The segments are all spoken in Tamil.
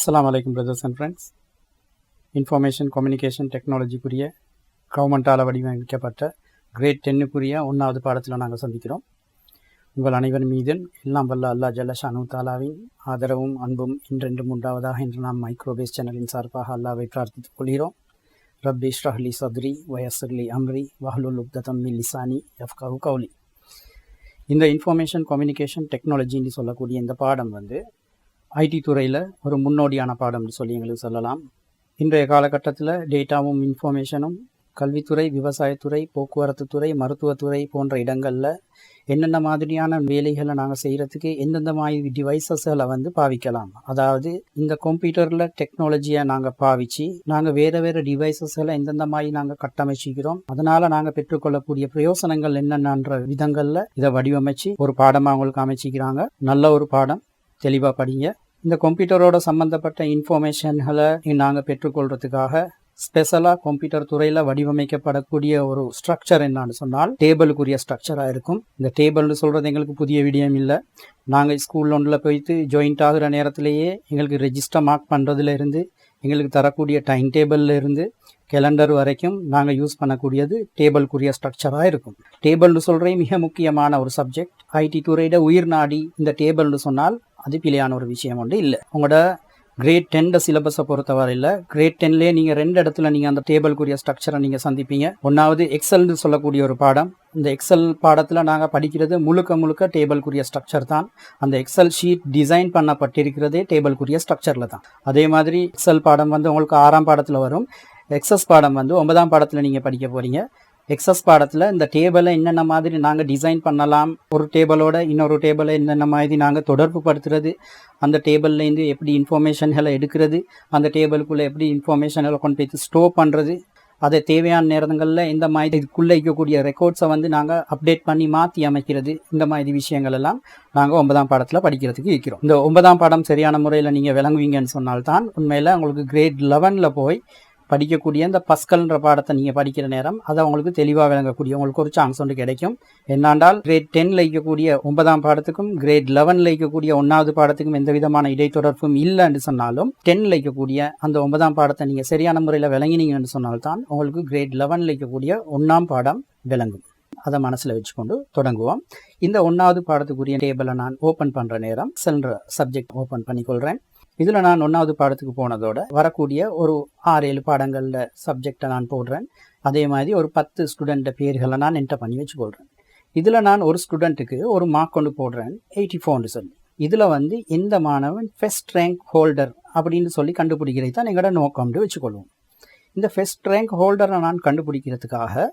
அஸ்லாம் வலைக்கம் brothers and friends information communication டெக்னாலஜிக்குரிய கவர்மெண்ட்டால் வடிவமைக்கப்பட்ட கிரேட் டென்னுக்குரிய ஒன்றாவது பாடத்தில் நாங்கள் சந்திக்கிறோம். உங்கள் அனைவர் மீதும் எல்லாம் வல்ல அல்லாஹ் ஜல்லஷானு தாலாவின் ஆதரவும் அன்பும் இன்றென்றும் உண்டாவதாக இன்று நாம் மைக்ரோபேஸ் சேனலின் சார்பாக அல்லாவை பிரார்த்தித்துக் கொள்கிறோம். ரப்பி இஷ்ரஹ்லி சத்ரி வயசர்லி அம்ரி வஹலுல் உப்ததம் மின் லிசானி யஃப்கஹு கவுலி இந்த இன்ஃபர்மேஷன் கம்யூனிகேஷன் டெக்னாலஜின்னு சொல்லக்கூடிய இந்த பாடம் வந்து ஐடி துறையில் ஒரு முன்னோடியான பாடம்னு சொல்லி எங்களுக்கு சொல்லலாம். இன்றைய காலகட்டத்தில் டேட்டாவும் இன்ஃபர்மேஷனும் கல்வித்துறை விவசாயத்துறை போக்குவரத்து துறை மருத்துவத்துறை போன்ற இடங்களில் என்னென்ன மாதிரியான வேலைகளை நாங்கள் செய்கிறதுக்கு எந்தெந்த மாதிரி டிவைசஸ்களை வந்து பாவிக்கலாம். அதாவது இந்த கம்ப்யூட்டரில் டெக்னாலஜியை நாங்கள் பாவிச்சு நாங்கள் வேறு வேறு டிவைசஸ்களை எந்தெந்த மாதிரி நாங்கள் கட்டமைச்சிக்கிறோம் அதனால் நாங்கள் பெற்றுக்கொள்ளக்கூடிய பிரயோசனங்கள் என்னென்னன்ற விதங்களில் இதை வடிவமைச்சு ஒரு பாடமாக அவங்களுக்கு அமைச்சிக்கிறாங்க. நல்ல ஒரு பாடம். தெளிவாக படிங்க. இந்த கம்ப்யூட்டரோட சம்மந்தப்பட்ட இன்ஃபர்மேஷன்களை நாங்கள் பெற்றுக்கொள்றதுக்காக ஸ்பெஷலாக கம்ப்யூட்டர் துறையில் வடிவமைக்கப்படக்கூடிய ஒரு ஸ்ட்ரக்சர் என்னன்னு சொன்னால் டேபிளுக்குரிய ஸ்ட்ரக்சராக இருக்கும். இந்த டேபிள்னு சொல்கிறது எங்களுக்கு புதிய விடயம் இல்லை. நாங்கள் ஸ்கூல் ஒன்றில் போயிட்டு ஜாயிண்ட் ஆகிற நேரத்திலேயே எங்களுக்கு ரெஜிஸ்டர் மார்க் பண்ணுறதுல இருந்து எங்களுக்கு தரக்கூடிய டைம் டேபிளில் இருந்து கேலண்டர் வரைக்கும் நாங்கள் யூஸ் பண்ணக்கூடியது டேபிளுக்குரிய ஸ்ட்ரக்சராக இருக்கும். டேபிள்னு சொல்கிறே மிக முக்கியமான ஒரு சப்ஜெக்ட் ஐடி துறையிட உயிர் நாடி இந்த டேபிள்னு சொன்னால் அதிப்பிலையான ஒரு விஷயம் வந்து இல்லை. உங்களோட கிரேட் டென்ட சிலபஸை பொறுத்தவரையில் கிரேட் டென்லேயே நீங்கள் ரெண்டு இடத்துல நீங்கள் அந்த டேபிள்குரிய ஸ்ட்ரக்சரை நீங்கள் சந்திப்பீங்க. ஒன்றாவது எக்ஸல்னு சொல்லக்கூடிய ஒரு பாடம். இந்த எக்ஸல் பாடத்தில் நாங்கள் படிக்கிறது முழுக்க முழுக்க டேபிள்குரிய ஸ்ட்ரக்சர் தான். அந்த எக்ஸல் ஷீட் டிசைன் பண்ணப்பட்டிருக்கிறதே டேபிள்குரிய ஸ்ட்ரக்சரில் தான். அதே மாதிரி எக்ஸல் பாடம் வந்து உங்களுக்கு ஆறாம் பாடத்தில் வரும். எக்ஸஸ் பாடம் வந்து ஒன்பதாம் பாடத்தில் நீங்கள் படிக்க போகிறீங்க எக்ஸஸ் பாடத்தில் இந்த டேபிளை என்னென்ன மாதிரி நாங்கள் டிசைன் பண்ணலாம் ஒரு டேபிளோட இன்னொரு டேபிளை என்னென்ன மாதிரி நாங்கள் தொடர்பு படுத்துறது அந்த டேபிள்லேருந்து எப்படி இன்ஃபர்மேஷன்களை எடுக்கிறது அந்த டேபிளுக்குள்ளே எப்படி இன்ஃபர்மேஷன்களை கொண்டு போய் ஸ்டோர் பண்ணுறது அதை தேவையான நேரங்களில் இந்த மாதிரி இதுக்குள்ளே இருக்கக்கூடிய ரெக்கார்ட்ஸை வந்து நாங்கள் அப்டேட் பண்ணி மாற்றி அமைக்கிறது இந்த மாதிரி விஷயங்கள் எல்லாம் நாங்கள் ஒன்பதாம் பாடத்தில் படிக்கிறதுக்கு இருக்கிறோம். இந்த ஒன்பதாம் பாடம் சரியான முறையில் நீங்கள் விளங்குவீங்கன்னு சொன்னால்தான் உண்மையில் உங்களுக்கு கிரேட் லெவனில் போய் படிக்கக்கூடிய இந்த பஸ்கல்ன்ற பாடத்தை நீங்கள் படிக்கிற நேரம் அதை அவங்களுக்கு தெளிவாக விளங்கக்கூடிய உங்களுக்கு ஒரு சான்ஸ் ஒன்று கிடைக்கும். என்னாண்டால் கிரேட் டென்னில் இருக்கக்கூடிய ஒன்பதாம் பாடத்துக்கும் கிரேட் லெவனில் இருக்கக்கூடிய ஒன்றாவது பாடத்துக்கும் எந்த விதமான இடைத்தொடர்பும் இல்லைன்னு சொன்னாலும் டென்னில் இருக்கக்கூடிய அந்த ஒன்பதாம் பாடத்தை நீங்கள் சரியான முறையில் விளங்கினீங்கன்னு சொன்னால்தான் உங்களுக்கு கிரேட் லெவனில் இருக்கக்கூடிய ஒன்றாம் பாடம் விளங்கும். அதை மனசில் வச்சுக்கொண்டு தொடங்குவோம். இந்த ஒன்றாவது பாடத்துக்குரிய டேபிளை நான் ஓப்பன் பண்ணுற நேரம் சென்ற சப்ஜெக்ட் ஓப்பன் பண்ணிக்கொள்கிறேன் இதில் நான் ஒன்றாவது பாடத்துக்கு போனதோட வரக்கூடிய ஒரு ஆறு ஏழு பாடங்களில் சப்ஜெக்டை நான் போடுறேன். அதே மாதிரி ஒரு பத்து ஸ்டூடெண்ட்டை பேர்களை நான் என்டர் பண்ணி வச்சுக்கொள்கிறேன் இதில் நான் ஒரு ஸ்டூடெண்ட்டுக்கு ஒரு மார்க் கொண்டு போடுறேன். எயிட்டி ஃபோர்னு சொல்லி. இதில் வந்து இந்த மாணவன் ஃபெஸ்ட் ரேங்க் ஹோல்டர் அப்படின்னு சொல்லி கண்டுபிடிக்கிறது தான் எங்களோட நோக்கம்னு வச்சுக்கொள்வோம். இந்த ஃபெஸ்ட் ரேங்க் ஹோல்டரை நான் கண்டுபிடிக்கிறதுக்காக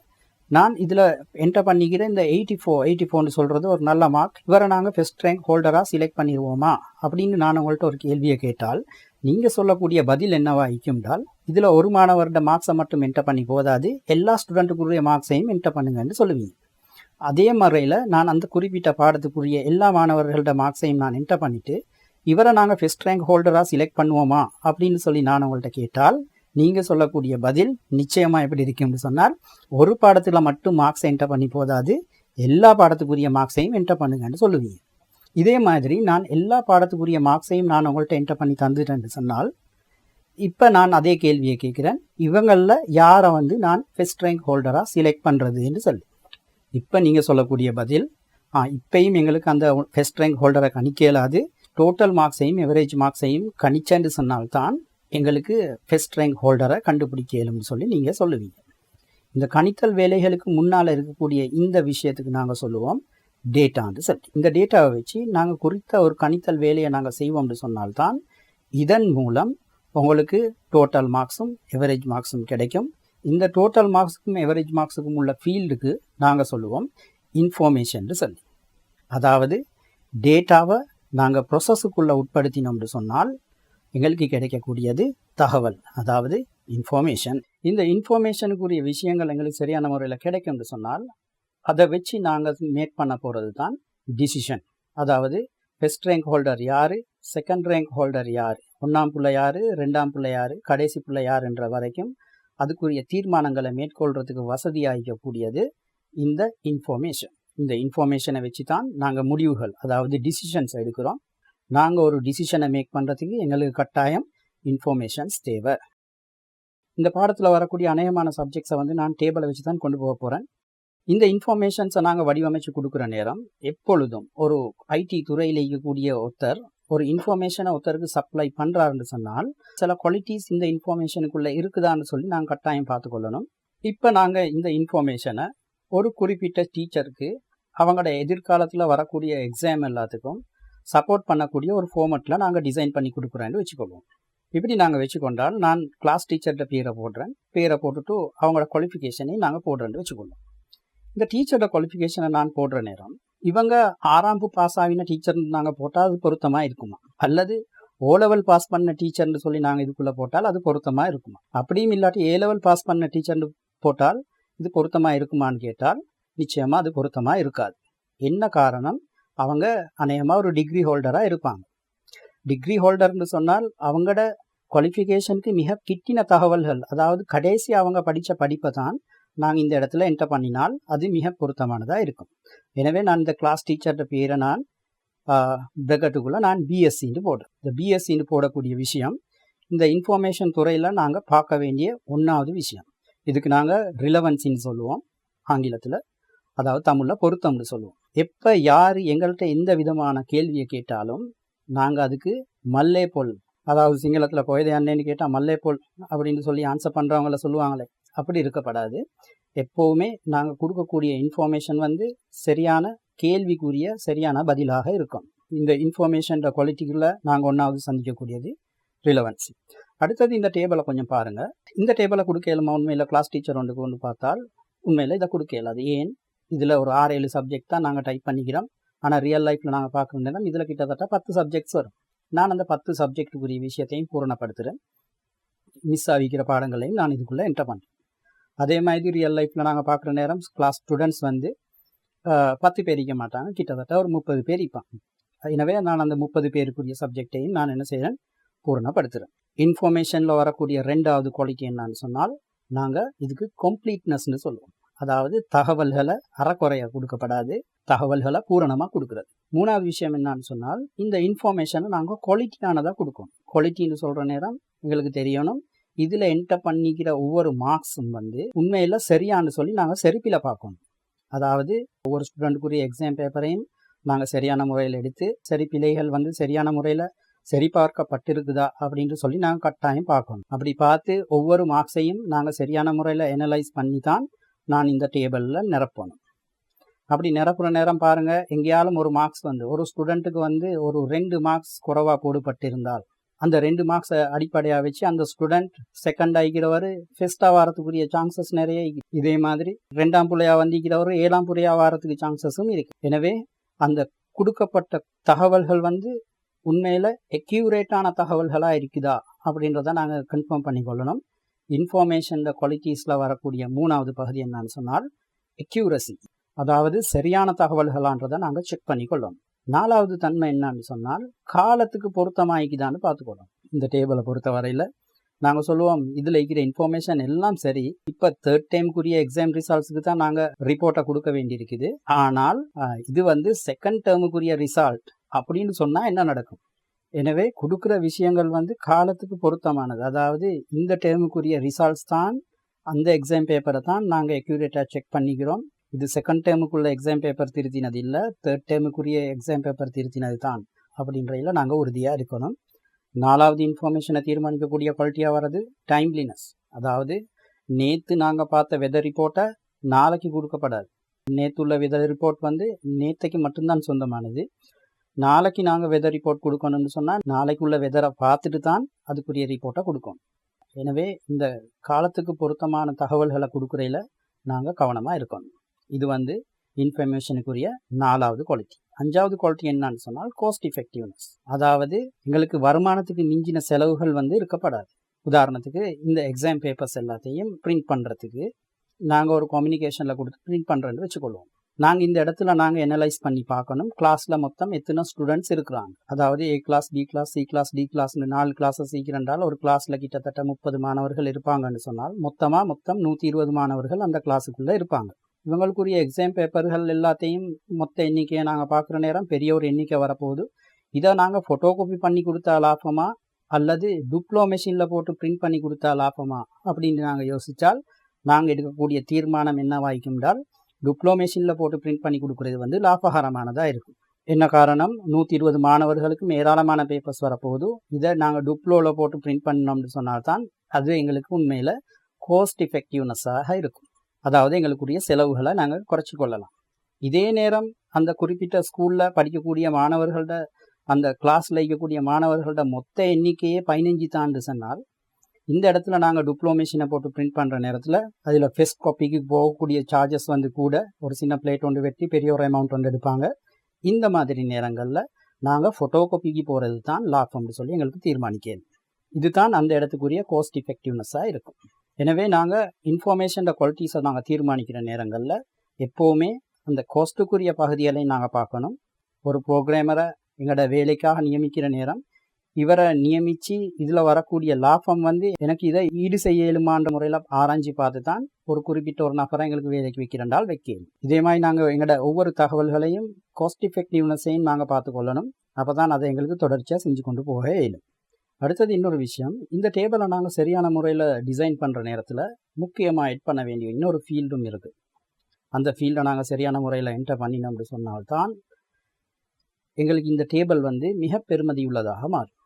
நான் இதில் என்டர் பண்ணிக்கிற இந்த எயிட்டி ஃபோர் எயிட்டி ஃபோர்னு சொல்கிறது ஒரு நல்ல மார்க் இவரை நாங்கள் ஃபெஸ்ட் ரேங்க் ஹோல்டராக செலக்ட் பண்ணிடுவோமா அப்படின்னு நான் உங்கள்கிட்ட ஒரு கேள்வியை கேட்டால் நீங்கள் சொல்லக்கூடிய பதில் என்னவா இருக்கும்டால் இதில் ஒரு மாணவரோட மார்க்ஸை மட்டும் என்டர் பண்ணி போதாது எல்லா ஸ்டூடெண்ட்டுக்குரிய மார்க்ஸையும் என்டர் பண்ணுங்கன்னு சொல்லுவீங்க. அதே முறையில் நான் அந்த குறிப்பிட்ட பாடத்துக்குரிய எல்லா மாணவர்களோட மார்க்ஸையும் நான் என்டர் பண்ணிவிட்டு இவரை நாங்கள் ஃபெஸ்ட் ரேங்க் ஹோல்டராக செலக்ட் பண்ணுவோமா? அப்படின்னு சொல்லி நான் உங்கள்கிட்ட கேட்டால் நீங்கள் சொல்லக்கூடிய பதில் நிச்சயமாக எப்படி இருக்கும்னு சொன்னால் ஒரு பாடத்தில் மட்டும் மார்க்ஸ் என்டர் பண்ணி போதாது எல்லா பாடத்துக்குரிய மார்க்ஸையும் என்டர் பண்ணுங்கன்னு சொல்லுவீங்க. இதே மாதிரி நான் எல்லா பாடத்துக்குரிய மார்க்ஸையும் நான் உங்கள்கிட்ட என்டர் பண்ணி தந்துட்டேன்னு சொன்னால் இப்போ நான் அதே கேள்வியை கேட்குறேன். இவங்களில் யாரை வந்து நான் ஃபெஸ்ட் ரேங்க் ஹோல்டராக செலக்ட் பண்ணுறதுன்னு சொல்லி. இப்போ நீங்கள் சொல்லக்கூடிய பதில் ஆ இப்பையும் எங்களுக்கு அந்த ஃபெஸ்ட் ரேங்க் ஹோல்டரை கணிக்க இயலாது. டோட்டல் மார்க்ஸையும் எவரேஜ் மார்க்ஸையும் கணிச்சேன்னு சொன்னால்தான் எங்களுக்கு ஃபெஸ்ட் ரேங்க் ஹோல்டரை கண்டுபிடிக்க இயலும்னு சொல்லி நீங்கள் சொல்லுவீங்க. இந்த கணித்தல் வேலைகளுக்கு முன்னால் இருக்கக்கூடிய இந்த விஷயத்துக்கு நாங்கள் சொல்லுவோம் டேட்டான்னு சொல்லி. இந்த டேட்டாவை வச்சு நாங்கள் குறித்த ஒரு கணித்தல் வேலையை நாங்கள் செய்வோம்னு சொன்னால்தான் இதன் மூலம் உங்களுக்கு டோட்டல் மார்க்ஸும் எவரேஜ் மார்க்ஸும் கிடைக்கும். இந்த டோட்டல் மார்க்ஸுக்கும் எவரேஜ் மார்க்ஸுக்கும் உள்ள ஃபீல்டுக்கு நாங்கள் சொல்லுவோம் இன்ஃபர்மேஷன் சொல்லி. அதாவது டேட்டாவை நாங்கள் ப்ரொசஸுக்குள்ளே உட்படுத்தினோம்னு சொன்னால் எங்களுக்கு கிடைக்கக்கூடியது தகவல் அதாவது இன்ஃபர்மேஷன் இந்த இன்ஃபர்மேஷனுக்குரிய விஷயங்கள் எங்களுக்கு சரியான முறையில் கிடைக்கும்னு சொன்னால் அதை வச்சு நாங்கள் மேக் பண்ண போகிறது தான் டிசிஷன் அதாவது ஃபஸ்ட் ரேங்க் ஹோல்டர் யார் செகண்ட் ரேங்க் ஹோல்டர் யார் ஒன்றாம் பிள்ளை யார் ரெண்டாம் பிள்ளை யார் கடைசி பிள்ளை யாருன்ற வரைக்கும் அதுக்குரிய தீர்மானங்களை மேற்கொள்கிறதுக்கு வசதியாகக்கூடியது இந்த இன்ஃபர்மேஷன் இந்த இன்ஃபர்மேஷனை வச்சு தான் நாங்கள் முடிவுகள் அதாவது டிசிஷன்ஸ் எடுக்கிறோம். நாங்கள் ஒரு டிசிஷனை மேக் பண்ணுறதுக்கு எங்களுக்கு கட்டாயம் இன்ஃபர்மேஷன்ஸ் தேவை. இந்த பாடத்தில் வரக்கூடிய அநேகமான சப்ஜெக்ட்ஸை வந்து நான் டேபிளை வச்சு தான் கொண்டு போக போகிறேன் இந்த இன்ஃபர்மேஷன்ஸை நாங்கள் வடிவமைச்சு கொடுக்குற நேரம் எப்பொழுதும் ஒரு ஐடி துறையில் இருக்கக்கூடிய ஒருத்தர் ஒரு இன்ஃபர்மேஷனை ஒருத்தருக்கு சப்ளை பண்ணுறாருன்னு சொன்னால் சில குவாலிட்டிஸ் இந்த இன்ஃபர்மேஷனுக்குள்ளே இருக்குதான்னு சொல்லி நாங்கள் கட்டாயம் பார்த்துக்கொள்ளணும் இப்போ நாங்கள் இந்த இன்ஃபர்மேஷனை ஒரு குறிப்பிட்ட டீச்சருக்கு அவங்களோட எதிர்காலத்தில் வரக்கூடிய எக்ஸாம் எல்லாத்துக்கும் சப்போர்ட் பண்ணக்கூடிய ஒரு ஃபார்மெட்டில் நாங்கள் டிசைன் பண்ணி கொடுக்குறேன்னு வச்சுக்கொள்வோம் இப்படி நாங்கள் வச்சுக்கொண்டால் நான் கிளாஸ் டீச்சர்கிட்ட பேரை போடுறேன். பேரை போட்டுட்டு அவங்களோட குவாலிஃபிகேஷனையும் நாங்கள் போடுறேன்னு வச்சுக்கொள்வோம் இந்த டீச்சரோட குவாலிஃபிகேஷனை நான் போடுற நேரம் இவங்க ஆறாம்பு பாஸ் ஆகின டீச்சர் நாங்கள் போட்டால் அது பொருத்தமாக இருக்குமா? அல்லது ஓ லெவல் பாஸ் பண்ண டீச்சர்னு சொல்லி நாங்கள் இதுக்குள்ளே போட்டால் அது பொருத்தமாக இருக்குமா? அப்படியும் இல்லாட்டி ஏ லெவல் பாஸ் பண்ண டீச்சர்னு போட்டால் இது பொருத்தமாக இருக்குமான்னு கேட்டால் நிச்சயமாக அது பொருத்தமாக இருக்காது. என்ன காரணம்? அவங்க அநேகமாக ஒரு டிகிரி ஹோல்டராக இருப்பாங்க. டிகிரி ஹோல்டர்னு சொன்னால் அவங்களோட குவாலிஃபிகேஷனுக்கு மிக கிட்டின தகவல்கள் அதாவது கடைசி அவங்க படித்த படிப்பை தான் நாங்கள் இந்த இடத்துல என்டர் பண்ணினால் அது மிக பொருத்தமானதாக இருக்கும். எனவே நான் இந்த கிளாஸ் டீச்சர்கிட்ட பேரை நான் பிரகட்டுக்குள்ளே நான் பிஎஸ்சின்னு போடுறேன். இந்த பிஎஸ்சின்னு போடக்கூடிய விஷயம் இந்த இன்ஃபர்மேஷன் துறையில் நாங்கள் பார்க்க வேண்டிய ஒன்றாவது விஷயம். இதுக்கு நாங்கள் ரிலவன்ஸின்னு சொல்லுவோம் ஆங்கிலத்தில். அதாவது தமிழில் பொருத்தம்னு சொல்லுவோம். எப்போ யார் எங்கள்கிட்ட எந்த விதமான கேள்வியை கேட்டாலும் நாங்கள் அதுக்கு மல்லே போல் அதாவது சிங்களத்தில் கொயதை அண்ணேன்னு கேட்டால் மல்லே போல் அப்படின்னு சொல்லி ஆன்சர் பண்ணுறவங்கள சொல்லுவாங்களே அப்படி இருக்கப்படாது. எப்போவுமே நாங்கள் கொடுக்கக்கூடிய இன்ஃபர்மேஷன் வந்து சரியான கேள்விக்குரிய சரியான பதிலாக இருக்கும். இந்த இன்ஃபர்மேஷன்ற குவாலிட்டிக்குள்ளே நாங்கள் ஒன்றாவது சந்திக்கக்கூடியது ரிலவன்ஸ் அடுத்தது இந்த டேபிளை கொஞ்சம் பாருங்கள் இந்த டேபிளை கொடுக்க இயலுமா? உண்மையில் கிளாஸ் டீச்சர் ஒன்றுக்கு ஒன்று பார்த்தால் உண்மையில் இதை கொடுக்க இயலாது. ஏன்? இதில் ஒரு ஆறு ஏழு சப்ஜெக்ட் தான் நாங்கள் டைப் பண்ணிக்கிறோம். ஆனால் ரியல் லைஃப்பில் நாங்கள் பார்க்க நேரம் இதில் கிட்டத்தட்ட பத்து சப்ஜெக்ட்ஸ் வரும். நான் அந்த பத்து சப்ஜெக்ட்டுக்குரிய விஷயத்தையும் பூரணப்படுத்துகிறேன் மிஸ் ஆகிக்கிற பாடங்களையும் நான் இதுக்குள்ளே என்டர் பண்ணுறேன் அதே மாதிரி ரியல் லைஃப்பில் நாங்கள் பார்க்குற நேரம் கிளாஸ் ஸ்டூடெண்ட்ஸ் வந்து பத்து பேர் இருக்க மாட்டாங்க. கிட்டத்தட்ட ஒரு முப்பது பேர் இருப்பாங்க. எனவே நான் அந்த முப்பது பேருக்குரிய சப்ஜெக்டையும் நான் என்ன செய்கிறேன் பூரணப்படுத்துகிறேன் இன்ஃபர்மேஷனில் வரக்கூடிய ரெண்டாவது குவாலிட்டி என்னன்னு சொன்னால் நாங்கள் இதுக்கு கம்ப்ளீட்னஸ்னு சொல்லுவோம். அதாவது தகவல்களை அறக்குறைய கொடுக்கப்படாது தகவல்களை பூரணமாக கொடுக்குறது. மூணாவது விஷயம் என்னன்னு சொன்னால் இந்த இன்ஃபர்மேஷனை நாங்கள் குவாலிட்டியானதாக கொடுக்கணும். குவாலிட்டின்னு சொல்கிற நேரம் எங்களுக்கு தெரியணும். இதில் என்டர் பண்ணிக்கிற ஒவ்வொரு மார்க்ஸும் வந்து உண்மையில் சரியான்னு சொல்லி நாங்கள் செருப்பில் பார்க்கணும். அதாவது ஒவ்வொரு ஸ்டூடெண்ட்டுக்குரிய எக்ஸாம் பேப்பரையும் நாங்கள் சரியான முறையில் எடுத்து சரி பிழைகள் வந்து சரியான முறையில் சரிபார்க்கப்பட்டிருக்குதா அப்படின்ட்டு அப்படின்னு சொல்லி நாங்கள் கட்டாயம் பார்க்கணும். அப்படி பார்த்து ஒவ்வொரு மார்க்ஸையும் நாங்கள் சரியான முறையில் எனலைஸ் பண்ணி தான் நான் இந்த டேபிளில் நிரப்பணும். அப்படி நிரப்புற நேரம் பாருங்கள் எங்கேயாலும் ஒரு மார்க்ஸ் வந்து ஒரு ஸ்டூடெண்ட்டுக்கு வந்து ஒரு ரெண்டு மார்க்ஸ் குறைவாக போடுபட்டிருந்தால் அந்த ரெண்டு மார்க்ஸை அடிப்படையாக வச்சு அந்த ஸ்டூடெண்ட் செகண்ட் ஆகிக்கிறவர் ஃபெஸ்ட்டாக வரத்துக்குரிய சான்சஸ் நிறைய இதே மாதிரி ரெண்டாம் புள்ளையாக வந்திக்கிறவர் ஏழாம் புள்ளையாக வாரத்துக்கு சான்சஸும் இருக்குது எனவே அந்த கொடுக்கப்பட்ட தகவல்கள் வந்து உண்மையில் எக்யூரேட்டான தகவல்களாக இருக்குதா அப்படின்றத நாங்கள் கன்ஃபார்ம் பண்ணிக்கொள்ளணும். இன்ஃபர்மேஷன் குவாலிட்டிஸில் வரக்கூடிய மூணாவது பகுதி என்னன்னு சொன்னால் எக்யூரசி அதாவது சரியான தகவல்களான்றதை நாங்கள் செக் பண்ணிக்கொள்ளணும் நாலாவது தன்மை என்னன்னு சொன்னால் காலத்துக்கு பொருத்தமாயிக்குதான்னு பார்த்துக்கொள்ளணும் இந்த டேபிளை பொறுத்த வரையில் நாங்கள் சொல்லுவோம் இதில் இருக்கிற இன்ஃபர்மேஷன் எல்லாம் சரி இப்போ தேர்ட் டைம்க்குரிய எக்ஸாம் ரிசல்ட்ஸுக்கு தான் நாங்கள் ரிப்போர்ட்டை கொடுக்க வேண்டியிருக்குது. ஆனால் இது வந்து செகண்ட் டேர்முக்குரிய ரிசல்ட் அப்படின்னு சொன்னால் என்ன நடக்கும்? எனவே கொடுக்குற விஷயங்கள் வந்து காலத்துக்கு பொருத்தமானது. அதாவது இந்த டேர்முக்குரிய ரிசல்ட்ஸ் தான் அந்த எக்ஸாம் பேப்பரை தான் நாங்கள் எக்யூரேட்டாக செக் பண்ணிக்கிறோம். இது செகண்ட் டேர்முக்குள்ள எக்ஸாம் பேப்பர் திருத்தினது இல்லை தேர்ட் டேர்முக்குரிய எக்ஸாம் பேப்பர் திருத்தினது தான் அப்படின்றதில் நாங்கள் உறுதியாக இருக்கணும். நாலாவது இன்ஃபர்மேஷனை தீர்மானிக்கக்கூடிய குவாலிட்டியாக வர்றது டைம்லினஸ் அதாவது நேற்று நாங்கள் பார்த்த வெதர் ரிப்போர்ட்டை நாளைக்கு கொடுக்கப்படாது. நேற்று உள்ள வெதர் ரிப்போர்ட் வந்து நேற்றைக்கு மட்டும்தான் சொந்தமானது. நாளைக்கு நாங்கள் வெதர் ரிப்போர்ட் கொடுக்கணும்னு சொன்னால் நாளைக்குள்ள வெதரை பார்த்துட்டு தான் அதுக்குரிய ரிப்போர்ட்டை கொடுக்கணும். எனவே இந்த காலத்துக்கு பொருத்தமான தகவல்களை கொடுக்குறையில் நாங்கள் கவனமாக இருக்கணும். இது வந்து இன்ஃபர்மேஷனுக்குரிய நாலாவது குவாலிட்டி அஞ்சாவது குவாலிட்டி என்னன்னு சொன்னால் கோஸ்ட் எஃபெக்டிவ்னஸ் அதாவது எங்களுக்கு வருமானத்துக்கு மிஞ்சின செலவுகள் வந்து இருக்கப்படாது. உதாரணத்துக்கு இந்த எக்ஸாம் பேப்பர்ஸ் எல்லாத்தையும் பிரிண்ட் பண்ணுறதுக்கு நாங்கள் ஒரு கம்யூனிகேஷனில் கொடுத்து பிரிண்ட் பண்ணுறேன்னு வச்சுக்கொள்வோம். நாங்கள் இந்த இடத்துல நாங்கள் எனலைஸ் பண்ணி பார்க்கணும். கிளாஸில் மொத்தம் எத்தனை ஸ்டூடெண்ட்ஸ் இருக்கிறாங்க? அதாவது A class B class C class D கிளாஸ்னு நாலு கிளாஸை சீக்கிரண்டால் ஒரு கிளாஸில் கிட்டத்தட்ட முப்பது மாணவர்கள் இருப்பாங்கன்னு சொன்னால் மொத்தமாக மொத்தம் நூற்றி இருபது மாணவர்கள் அந்த கிளாஸுக்குள்ளே இருப்பாங்க. இவங்களுக்குரிய எக்ஸாம் பேப்பர்கள் எல்லாத்தையும் மொத்த எண்ணிக்கையை நாங்கள் பார்க்குற நேரம் பெரிய ஒரு எண்ணிக்கை வரப்போகுது. இதை நாங்கள் ஃபோட்டோ காப்பி பண்ணி கொடுத்தா லாபமா? அல்லது டுப்ளோ மெஷினில் போட்டு பிரிண்ட் பண்ணி கொடுத்தா லாபமா? அப்படின்னு நாங்கள் யோசித்தால் நாங்கள் எடுக்கக்கூடிய தீர்மானம் என்னவாய்க்கும் என்றால் டுப்ளோ மெஷினில் போட்டு பிரிண்ட் பண்ணி கொடுக்குறது வந்து லாபகரமானதாக இருக்கும். என்ன காரணம்? நூற்றி இருபது மாணவர்களுக்கும் ஏராளமான பேப்பர்ஸ் வரப்போகுது. இதை நாங்கள் டுப்ளோவில் போட்டு பிரிண்ட் பண்ணோம்னு சொன்னால்தான் அது எங்களுக்கு உண்மையில் கோஸ்ட் எஃபெக்டிவ்னஸாக இருக்கும். அதாவது எங்களுக்குரிய செலவுகளை நாங்கள் குறைச்சி கொள்ளலாம். இதே நேரம் அந்த குறிப்பிட்ட ஸ்கூலில் படிக்கக்கூடிய மாணவர்களோட அந்த கிளாஸில் இருக்கக்கூடிய மாணவர்களோட மொத்த எண்ணிக்கையே பதினஞ்சு தாண்டு சொன்னால் இந்த இடத்துல நாங்கள் டிப்ளோமேஷனை போட்டு பிரிண்ட் பண்ணுற நேரத்தில் அதில் ஃபெஸ்ட் காப்பிக்கு போகக்கூடிய சார்ஜஸ் வந்து கூட ஒரு சின்ன பிளேட் ஒன்று வெட்டி பெரிய ஒரு அமௌண்ட் ஒன்று எடுப்பாங்க. இந்த மாதிரி நேரங்களில் நாங்கள் ஃபோட்டோ காப்பிக்கு போகிறது தான் லாபம்னு சொல்லி எங்களுக்கு தீர்மானிக்கிறது இதுதான் அந்த இடத்துக்குரிய கோஸ்ட் எஃபெக்டிவ்னஸாக இருக்கும். எனவே நாங்கள் இன்ஃபர்மேஷன் குவாலிட்டிஸை நாங்கள் தீர்மானிக்கிற நேரங்களில் எப்போவுமே அந்த கோஸ்ட்டுக்குரிய பகுதிகளையும் நாங்கள் பார்க்கணும். ஒரு ப்ரோக்ராமரை எங்களோட வேலைக்காக நியமிக்கிற நேரம் இவரை நியமித்து இதில் வரக்கூடிய லாபம் வந்து எனக்கு இதை ஈடு செய்ய இயலுமான்ற முறையில் ஆராய்ச்சி பார்த்து தான் ஒரு குறிப்பிட்ட ஒரு நபரை எங்களுக்கு வேலைக்கு வைக்கிறண்டால் வைக்கணும் இதே மாதிரி நாங்கள் எங்களோட ஒவ்வொரு தகவல்களையும் காஸ்ட் எஃபெக்டிவ்னஸையும் நாங்கள் பார்த்து கொள்ளணும் அப்போ தான் அதை எங்களுக்கு தொடர்ச்சியாக செஞ்சு கொண்டு போக இயலும். அடுத்தது இன்னொரு விஷயம். இந்த டேபிளை நாங்கள் சரியான முறையில் டிசைன் பண்ணுற நேரத்தில் முக்கியமாக எட் பண்ண வேண்டிய இன்னொரு ஃபீல்டும் இருக்குது அந்த ஃபீல்டை நாங்கள் சரியான முறையில் என்டர் பண்ணினோம் அப்படி சொன்னால்தான் எங்களுக்கு இந்த டேபிள் வந்து மிக பெருமதி உள்ளதாக மாறும்.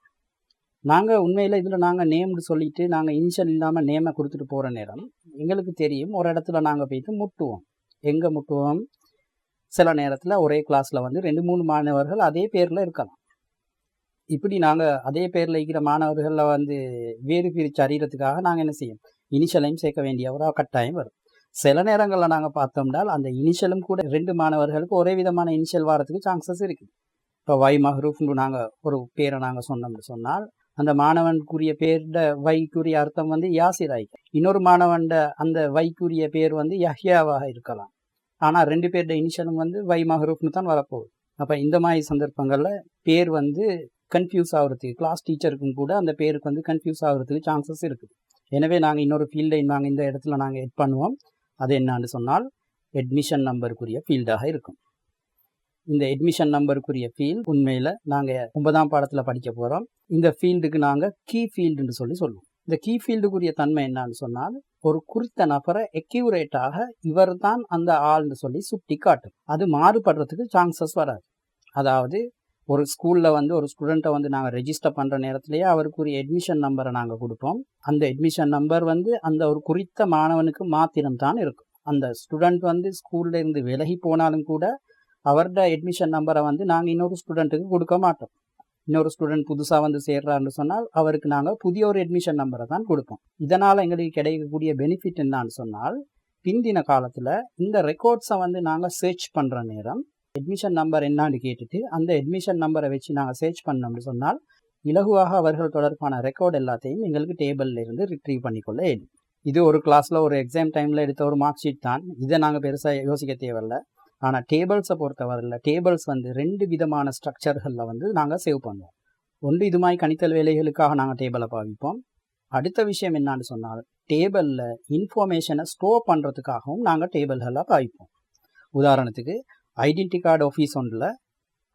நாங்கள் உண்மையில் இதில் நாங்கள் நேம்னு சொல்லிட்டு நாங்கள் இனிஷியல் இல்லாமல் நேமை கொடுத்துட்டு போகிற நேரம் எங்களுக்கு தெரியும். ஒரு இடத்துல நாங்கள் போயிட்டு முட்டுவோம். எங்கே முட்டுவோம்? சில நேரத்தில் ஒரே கிளாஸில் வந்து ரெண்டு மூணு மாணவர்கள் அதே பேரில் இருக்கலாம். இப்படி நாங்கள் அதே பேரில் இருக்கிற மாணவர்களில் வந்து வேறு பிரித்து அறியறதுக்காக நாங்கள் என்ன செய்யும்? இனிஷியலையும் சேர்க்க வேண்டிய ஒரு கட்டாயம் வரும். சில நேரங்களில் நாங்கள் பார்த்தோம்னால் அந்த இனிஷியலும் கூட ரெண்டு மாணவர்களுக்கு ஒரே விதமான இனிஷியல் வாரத்துக்கு சான்சஸ் இருக்குது இப்போ வை மஹரூஃப்னு நாங்கள் ஒரு பேரை நாங்கள் சொன்னோம்னு சொன்னால் அந்த மாணவனுக்குரிய பேர்ட வைக்குரிய அர்த்தம் வந்து யாசிராய்க்கு இன்னொரு மாணவன்ட அந்த வைக்குரிய பேர் வந்து யஹ்யாவாக இருக்கலாம். ஆனால் ரெண்டு பேர்ட இனிஷியலும் வந்து வை மஹரூப்னு தான் வரப்போகுது. அப்போ இந்த மாதிரி சந்தர்ப்பங்களில் பேர் வந்து கன்ஃபியூஸ் ஆகிறதுக்கு கிளாஸ் டீச்சருக்கும் கூட அந்த பேருக்கு வந்து கன்ஃபியூஸ் ஆகிறதுக்கு சான்சஸ் இருக்குது. எனவே நாங்கள் இன்னொரு ஃபீல்டை நாங்கள் இந்த இடத்துல நாங்கள் எட் பண்ணுவோம். அது என்னான்னு சொன்னால் அட்மிஷன் நம்பருக்குரிய ஃபீல்டாக இருக்கும். இந்த அட்மிஷன் நம்பருக்குரிய ஃபீல்டு உண்மையில் நாங்கள் ஒன்பதாம் பாடத்தில் படிக்க போகிறோம் இந்த ஃபீல்டுக்கு நாங்கள் கீ ஃபீல்டுன்னு சொல்லி சொல்லுவோம். இந்த கீ ஃபீல்டுக்குரிய தன்மை என்னன்னு சொன்னால் ஒரு குறித்த நபரை எக்யூரேட்டாக இவர் தான் அந்த ஆள்னு சொல்லி சுட்டி காட்டும் அது மாறுபடுறதுக்கு சான்சஸ் வராது. அதாவது ஒரு ஸ்கூலில் வந்து ஒரு ஸ்டூடெண்ட்டை வந்து நாங்கள் ரெஜிஸ்டர் பண்ணுற நேரத்திலேயே அவருக்குரிய அட்மிஷன் நம்பரை நாங்கள் கொடுப்போம். அந்த அட்மிஷன் நம்பர் வந்து அந்த ஒரு குறித்த மாணவனுக்கு மாத்திரம்தான் இருக்கும். அந்த ஸ்டூடெண்ட் வந்து ஸ்கூல்ல இருந்து விலகி போனாலும் கூட அவரோட அட்மிஷன் நம்பரை வந்து நாங்கள் இன்னொரு ஸ்டூடெண்ட்டுக்கு கொடுக்க மாட்டோம். இன்னொரு ஸ்டூடெண்ட் புதுசாக வந்து சேர்றாருன்னு சொன்னால் அவருக்கு நாங்கள் புதிய ஒரு அட்மிஷன் நம்பரை தான் கொடுப்போம். இதனால் எங்களுக்கு கிடைக்கக்கூடிய பெனிஃபிட் என்னான்னு சொன்னால் பிந்தின காலத்தில் இந்த ரெக்கார்ட்ஸை வந்து நாங்கள் சர்ச் பண்ணுற நேரம் அட்மிஷன் நம்பர் என்னான்னு கேட்டுட்டு அந்த அட்மிஷன் நம்பரை வச்சு நாங்கள் சர்ச் பண்ணோம்னு சொன்னால் இலகுவாக அவர்கள் தொடர்பான ரெக்கார்ட் எல்லாத்தையும் எங்களுக்கு டேபிளில் இருந்து ரிட்ரீவ் பண்ணிக்கொள்ள இயலும் இது ஒரு கிளாஸில் ஒரு எக்ஸாம் டைமில் எடுத்த ஒரு மார்க் ஷீட் தான். இதை நாங்கள் பெருசாக யோசிக்க தேவையில்ல. ஆனால் டேபிள்ஸை பொறுத்தவரையில் டேபிள்ஸ் வந்து ரெண்டு விதமான ஸ்ட்ரக்சர்களில் வந்து நாங்கள் சேவ் பண்ணுவோம். ஒன்று இது மாதிரி கணித்தல் வேலைகளுக்காக நாங்கள் டேபிளை பாவிப்போம். அடுத்த விஷயம் என்னான்னு சொன்னால் டேபிளில் இன்ஃபர்மேஷனை ஸ்டோர் பண்ணுறதுக்காகவும் நாங்கள் டேபிள்களை பாவிப்போம். உதாரணத்துக்கு ஐடென்டி கார்டு ஆஃபீஸ் ஒன்றில்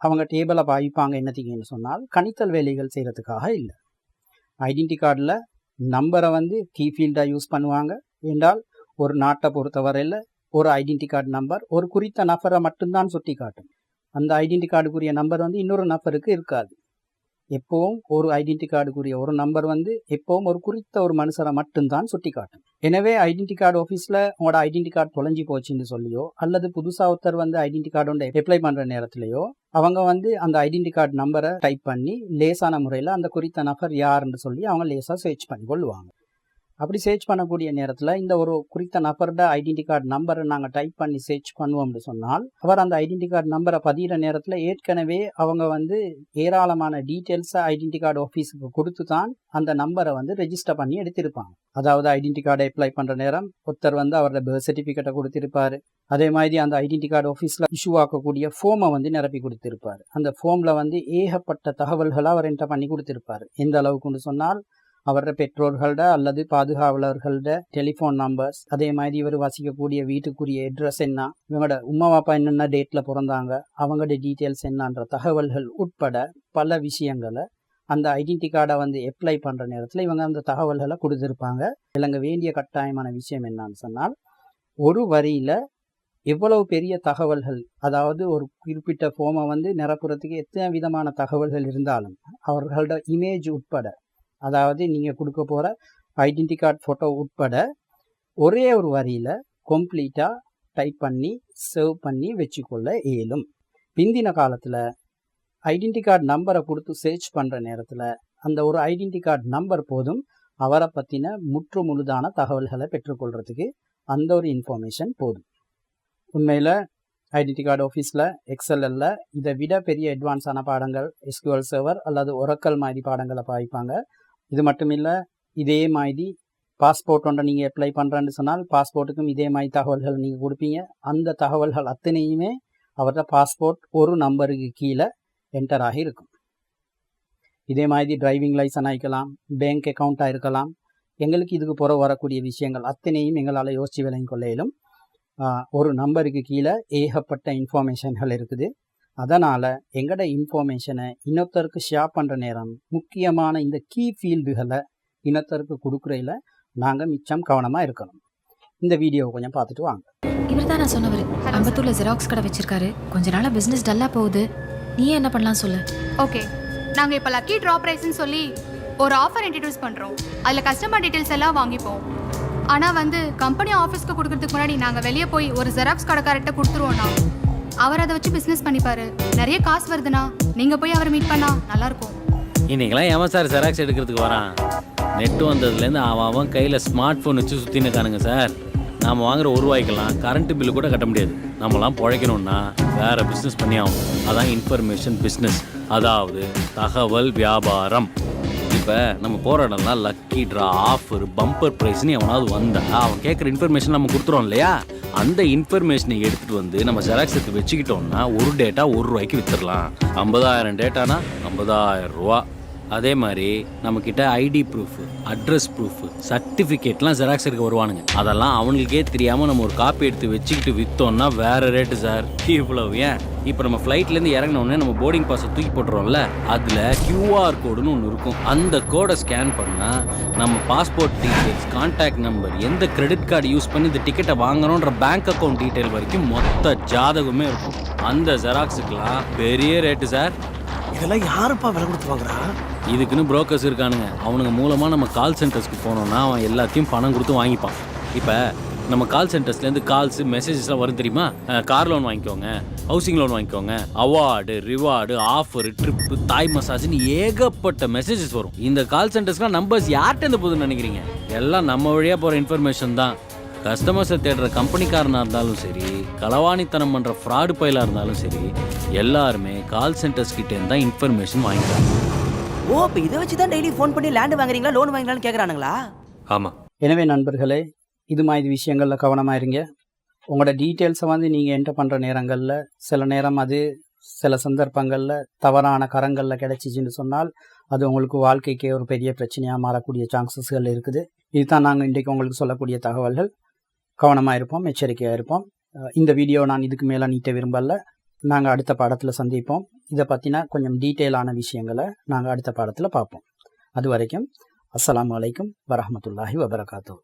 அவங்க டேபிளை பாவிப்பாங்க என்னத்தீங்கன்னு சொன்னால் கணித்தல் வேலைகள் செய்கிறதுக்காக இல்லை. ஐடென்டி கார்டில் நம்பரை வந்து கீ ஃபீல்டாக யூஸ் பண்ணுவாங்க. என்றால் ஒரு நாட்டை பொறுத்தவரையில் ஒரு ஐடென்டி கார்டு நம்பர் ஒரு குறித்த நபரை மட்டும்தான் சுட்டி காட்டும் அந்த ஐடென்டி கார்டுக்குரிய நம்பர் வந்து இன்னொரு நபருக்கு இருக்காது. எப்போவும் ஒரு ஐடென்டி கார்டுக்குரிய ஒரு நம்பர் வந்து எப்போவும் ஒரு குறித்த ஒரு மனுஷரை மட்டும்தான் சுட்டி காட்டும் எனவே ஐடென்டி கார்டு ஆஃபீஸில் உங்களோட ஐடென்டி கார்டு தொலைஞ்சி போச்சுன்னு சொல்லியோ அல்லது புதுசாக ஒருத்தர் வந்து ஐடென்டி கார்டு ஒன்று அப்ளை பண்ணுற நேரத்திலையோ அவங்க வந்து அந்த ஐடென்டி கார்டு நம்பரை டைப் பண்ணி லேசான முறையில் அந்த குறித்த நபர் யாருன்னு சொல்லி அவங்க லேசாக சர்ச் பண்ணி கொள்வாங்க அப்படி சேர்ச் பண்ணக்கூடிய நேரத்தில் இந்த ஒரு குறித்த நபரோட ஐடென்டி கார்டு நம்பரை நாங்கள் டைப் பண்ணி சர்ச் பண்ணுவோம்னு சொன்னால் அவர் அந்த ஐடென்டி கார்டு நம்பரை பதிகிற நேரத்தில் ஏற்கனவே அவங்க வந்து ஏராளமான டீட்டெயில்ஸை ஐடென்டி கார்டு ஆஃபீஸுக்கு கொடுத்து தான் அந்த நம்பரை வந்து ரெஜிஸ்டர் பண்ணி எடுத்திருப்பாங்க. அதாவது ஐடென்டி கார்டை அப்ளை பண்ணுற நேரம் ஒருத்தர் வந்து அவரோட பர்த் சர்டிஃபிகேட்டை கொடுத்திருப்பார். அதே மாதிரி அந்த ஐடென்டி கார்டு ஆஃபீஸில் இஷ்யூ ஆக்கக்கூடிய ஃபோமை வந்து நிரப்பி கொடுத்திருப்பார். அந்த ஃபோமில் வந்து ஏகப்பட்ட தகவல்களை அவர் என்டர் பண்ணி கொடுத்திருப்பார். எந்த அளவுக்குன்னு சொன்னால் அவரோட பெற்றோர்களோட அல்லது பாதுகாவலர்களோட டெலிஃபோன் நம்பர்ஸ் அதே மாதிரி இவர் வசிக்கக்கூடிய வீட்டுக்குரிய அட்ரஸ் என்ன இவங்களோட உமா பாப்பா என்னென்ன டேட்டில் பிறந்தாங்க அவங்களோட டீட்டெயில்ஸ் என்னன்ற தகவல்கள் உட்பட பல விஷயங்களை அந்த ஐடென்டி கார்டை வந்து அப்ளை பண்ணுற நேரத்தில் இவங்க அந்த தகவல்களை கொடுத்துருப்பாங்க. இல்லைங்க வேண்டிய கட்டாயமான விஷயம் என்னன்னு சொன்னால் ஒரு வரியில் எவ்வளவு பெரிய தகவல்கள் அதாவது ஒரு குறிப்பிட்ட ஃபோமை வந்து நிரப்புறதுக்கு எத்தனை விதமான தகவல்கள் இருந்தாலும் அவர்களோட இமேஜ் உட்பட அதாவது நீங்கள் கொடுக்க போகிற ஐடென்டி கார்டு ஃபோட்டோ உட்பட ஒரே ஒரு வரியில் கம்ப்ளீட்டாக டைப் பண்ணி சேவ் பண்ணி வச்சுக்கொள்ள இயலும். பிந்தின காலத்தில் ஐடென்டி கார்டு நம்பரை கொடுத்து சர்ச் பண்ணுற நேரத்தில் அந்த ஒரு ஐடென்டி கார்டு நம்பர் போதும் அவரை பற்றின முற்று முழுதான தகவல்களை பெற்றுக்கொள்கிறதுக்கு அந்த ஒரு இன்ஃபர்மேஷன் போதும். உண்மையில் ஐடென்டி கார்டு ஆஃபீஸில் எக்ஸல்எல்ல இதை விட பெரிய அட்வான்ஸான பாடங்கள் எஸ்கியூஎல் சர்வர் அல்லது ஒரக்கல் மாதிரி பாடங்களை பாய்ப்பாங்க இது மட்டும் இல்லை இதே மாதிரி பாஸ்போர்ட் ஒன்றை நீங்கள் அப்ளை பண்ணுறேன்னு சொன்னால் பாஸ்போர்ட்டுக்கும் இதே மாதிரி தகவல்கள் நீங்கள் கொடுப்பீங்க. அந்த தகவல்கள் அத்தனையுமே அவர்கிட்ட பாஸ்போர்ட் ஒரு நம்பருக்கு கீழே என்டர் ஆகி இருக்கும். இதே மாதிரி டிரைவிங் லைசன் ஆகிக்கலாம் பேங்க் அக்கௌண்ட்டாக இருக்கலாம் எங்களுக்கு இதுக்கு புற வரக்கூடிய விஷயங்கள் அத்தனையும் எங்களால் யோசித்து விளங்கி கொள்ளையிலும் ஒரு நம்பருக்கு கீழே ஏகப்பட்ட இன்ஃபர்மேஷன்கள் இருக்குது. அதனால் எங்களோட இன்ஃபர்மேஷனை இன்னொருத்தருக்கு ஷேர் பண்ணுற நேரம் முக்கியமான இந்த கீ ஃபீல்டுகளை இன்னொருத்தருக்கு கொடுக்குறையில நாங்கள் மிச்சம் கவனமாக இருக்கணும். இந்த வீடியோவை கொஞ்சம் பார்த்துட்டு வாங்க. இவர் தான் நான் சொன்னவர். அம்பத்தூர்ல ஜெராக்ஸ் கடை வச்சிருக்காரு. கொஞ்ச நாளா பிசினஸ் டல்லா போகுது. நீ என்ன பண்ணலாம் சொல்லு? ஓகே நாங்க இப்ப லக்கி ட்ரா பிரைஸ்னு சொல்லி ஒரு ஆஃபர் இன்ட்ரடியூஸ் பண்றோம். அதுல கஸ்டமர் டீடைல்ஸ் எல்லாம் வாங்கிப்போம். ஆனா வந்து கம்பெனி ஆஃபீஸ்க்கு கொடுக்கறதுக்கு முன்னாடி நாங்க வெளியே போய் ஒரு ஜெராக்ஸ் கடைக்காரர்கிட்ட கொடுத்துருவோம்னா அவர் அதை வச்சு பிசினஸ் பண்ணிப்பாரு. நிறைய காசு வருதுண்ணா. நீங்க போய் அவரை மீட் பண்ணா நல்லா இருக்கும் இன்னைக்கெல்லாம் எவன் சார் ஜெராக்ஸ் எடுக்கிறதுக்கு வரான். நெட் வந்ததுலேருந்து அவன் அவன் கையில் ஸ்மார்ட் ஃபோன் வச்சு சுற்றின்னு இருக்கானுங்க சார். நாம் வாங்குற ஒரு ரூபாய்க்கெல்லாம் கரண்ட் பில்லு கூட கட்ட முடியாது. நம்மலாம் பிழைக்கணும்னா வேற பிஸ்னஸ் பண்ணி ஆகும் அதான் இன்ஃபர்மேஷன் பிஸ்னஸ் அதாவது தகவல் வியாபாரம். இப்போ நம்ம போகிற இடம்லாம் லக்கி ட்ரா ஆஃபர் பம்பர் ப்ரைஸ்னு எவனாவது வந்தா அவன் கேட்குற இன்ஃபர்மேஷன் நம்ம கொடுத்துருவோம் இல்லையா? அந்த இன்ஃபர்மேஷனை எடுத்துகிட்டு வந்து நம்ம ஜெராக்ஸ் எடுத்து வச்சுக்கிட்டோம்னா ஒரு டேட்டா ஒரு ரூபாய்க்கு வித்துடலாம். ஐம்பதாயிரம் டேட்டானா ஐம்பதாயிரம் ரூபா. அதே மாதிரி நம்மக்கிட்ட ஐடி ப்ரூஃப் அட்ரஸ் ப்ரூஃப் சர்டிஃபிகேட்லாம் ஜெராக்ஸ் எடுக்க வருவானுங்க. அதெல்லாம் அவனுங்களுக்கே தெரியாமல் நம்ம ஒரு காப்பி எடுத்து வச்சுக்கிட்டு விற்றோம்னா வேற ரேட்டு சார் இவ்வளவு ஏன்? இப்போ நம்ம ஃப்ளைட்லேருந்து இறங்கின நம்ம போர்டிங் பாஸை தூக்கி போட்டுறோம்ல அதில் கியூஆர் கோடுன்னு ஒன்று இருக்கும். அந்த கோடை ஸ்கேன் பண்ணால் நம்ம பாஸ்போர்ட் டீட்டெயில்ஸ் கான்டாக்ட் நம்பர் எந்த கிரெடிட் கார்டு யூஸ் பண்ணி இந்த டிக்கெட்டை வாங்குறோன்ற பேங்க் அக்கௌண்ட் டீட்டெயில் வரைக்கும் மொத்த ஜாதகமே இருக்கும். அந்த ஜெராக்ஸுக்கெல்லாம் பெரிய ரேட்டு சார் இதெல்லாம் யாருப்பா விலை கொடுத்து வாங்குறா? இதுக்குன்னு புரோக்கர்ஸ் இருக்கானுங்க. அவனுங்க மூலமாக நம்ம கால் சென்டர்ஸ்க்கு போனோம்னா அவன் எல்லாத்தையும் பணம் கொடுத்து வாங்கிப்பான். இப்போ நம்ம கால் சென்டர்ஸ்லேருந்து கால்ஸு மெசேஜஸ்லாம் வரும் தெரியுமா? கார் லோன் வாங்கிக்கோங்க ஹவுசிங் லோன் வாங்கிக்கோங்க award reward offer trip Thai மசாஜ்னு ஏகப்பட்ட மெசேஜஸ் வரும். இந்த கால் சென்டர்ஸ்லாம் நம்பர்ஸ் யார்கிட்ட போகுதுன்னு நினைக்கிறீங்க? எல்லாம் நம்ம வழியாக போகிற இன்ஃபர்மேஷன் தான். கஸ்டமர்ஸை தேடுற கம்பெனிக்காரனாக இருந்தாலும் சரி களவாணித்தனம் பண்ணுற ஃப்ராடு பயிலாக இருந்தாலும் சரி எல்லாருமே கால் சென்டர்ஸ் கிட்டேருந்து தான் இன்ஃபர்மேஷன் வாங்கிக்கிறாங்க. ஓ இப்போ இதை வச்சு தான் டெய்லி ஃபோன் பண்ணி லேண்ட் வாங்குறீங்களா லோன் வாங்குறீங்களான்னு கேட்குறானுங்களா ஆமாம் எனவே நண்பர்களே இது மாதிரி விஷயங்களில் கவனமாக இருங்க. உங்களோட டீட்டெயில்ஸை வந்து நீங்கள் என்டர் பண்ணுற நேரங்களில் சில நேரம் அது சில சந்தர்ப்பங்களில் தவறான கரங்களில் கிடைச்சிச்சின்னு சொன்னால் அது உங்களுக்கு வாழ்க்கைக்கே ஒரு பெரிய பிரச்சனையாக மாறக்கூடிய சான்சஸ்கள் இருக்குது. இதுதான் நாங்கள் இன்றைக்கு உங்களுக்கு சொல்லக்கூடிய தகவல்கள். கவனமாக இருப்போம் எச்சரிக்கையாக இருப்போம். இந்த வீடியோ நான் இதுக்கு மேலே நீட்ட விரும்பல. நாங்கள் அடுத்த பாடத்தில் சந்திப்போம். இதை பற்றினா கொஞ்சம் டீட்டெயிலான விஷயங்களை நாங்கள் அடுத்த பாடத்தில் பார்ப்போம் அது வரைக்கும் அஸ்லாம் அலைக்கும் வரமத்துல்லாஹி வபரகாத்தூ